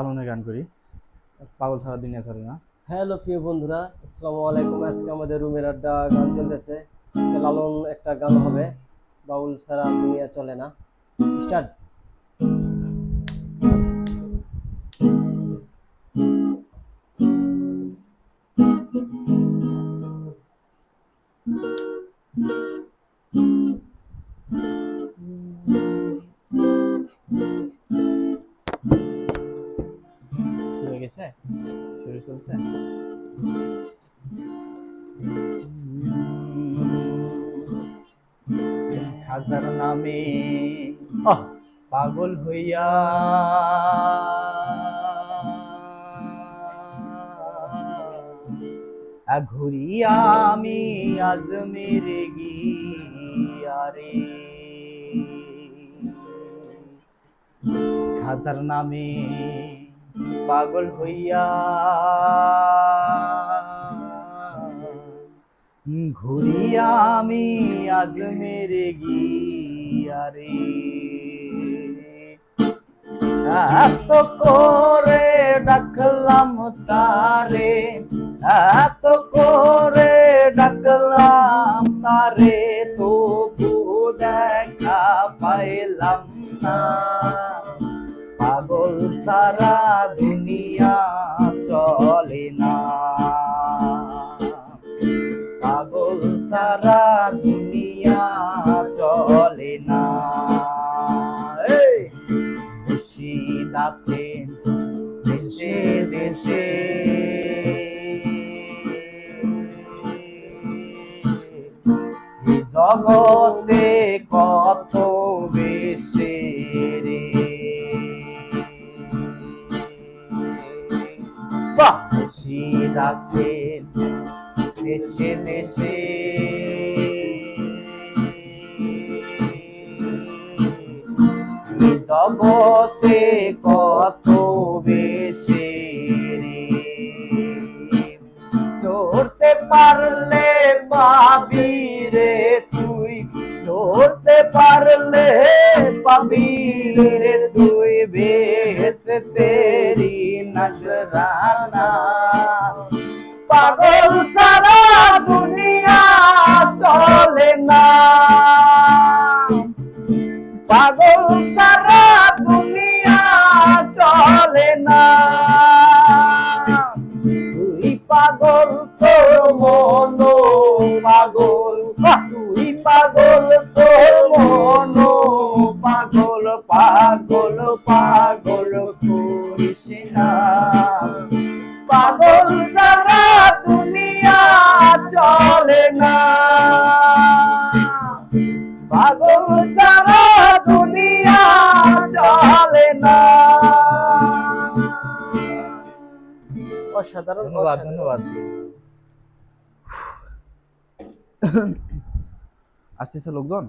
পালনের গান করি। পাগল সারা দুনিয়া ছাড়ে না। হ্যালো, প্রিয় বন্ধুরা, আসসালামু আলাইকুম। আজকে আমাদের রুমের আড্ডা গান চলতেছে। আজকে লালন একটা গান হবে, বাউল সারা দুনিয়া চলে না। স্টার্ট। হয়ে শুরু চলছে। খাজার নামে পাগল হইয়া ঘুরিয়া আমি আজমের গিয়ারে। খাজার নামে পাগল হইয়া ঘুরিয়া আমি আজমের গিয়ারে এত করে ডাকলাম তারে, এত করে ডাকলাম তারে, তবু দেখা পাইলাম না। পাগল সারা দুনিয়া চলে না। পাগল সারা দুনিয়া চলে না। মুর্শিদ আছেন দেশে দেশে। জগতে কত বাহ। মুর্শিদ আছেন দেশে এই জগতে কত বেশি রে ধরতে পারলে পাবি রে তুই, ধরতে পারলে পাবি রে তুই বেশ তেরি পাগল সারা দুনিয়া চলে না। পাগল সারা দুনিয়া চলে না। তুই পাগল তোর মন, পাগল। তুই পাগল তোর মন, পাগল পাগল পাগল। অসাধারণ ধন্যবাদ অসাধারণ। ধন্যবাদ আসতেছে লোকজন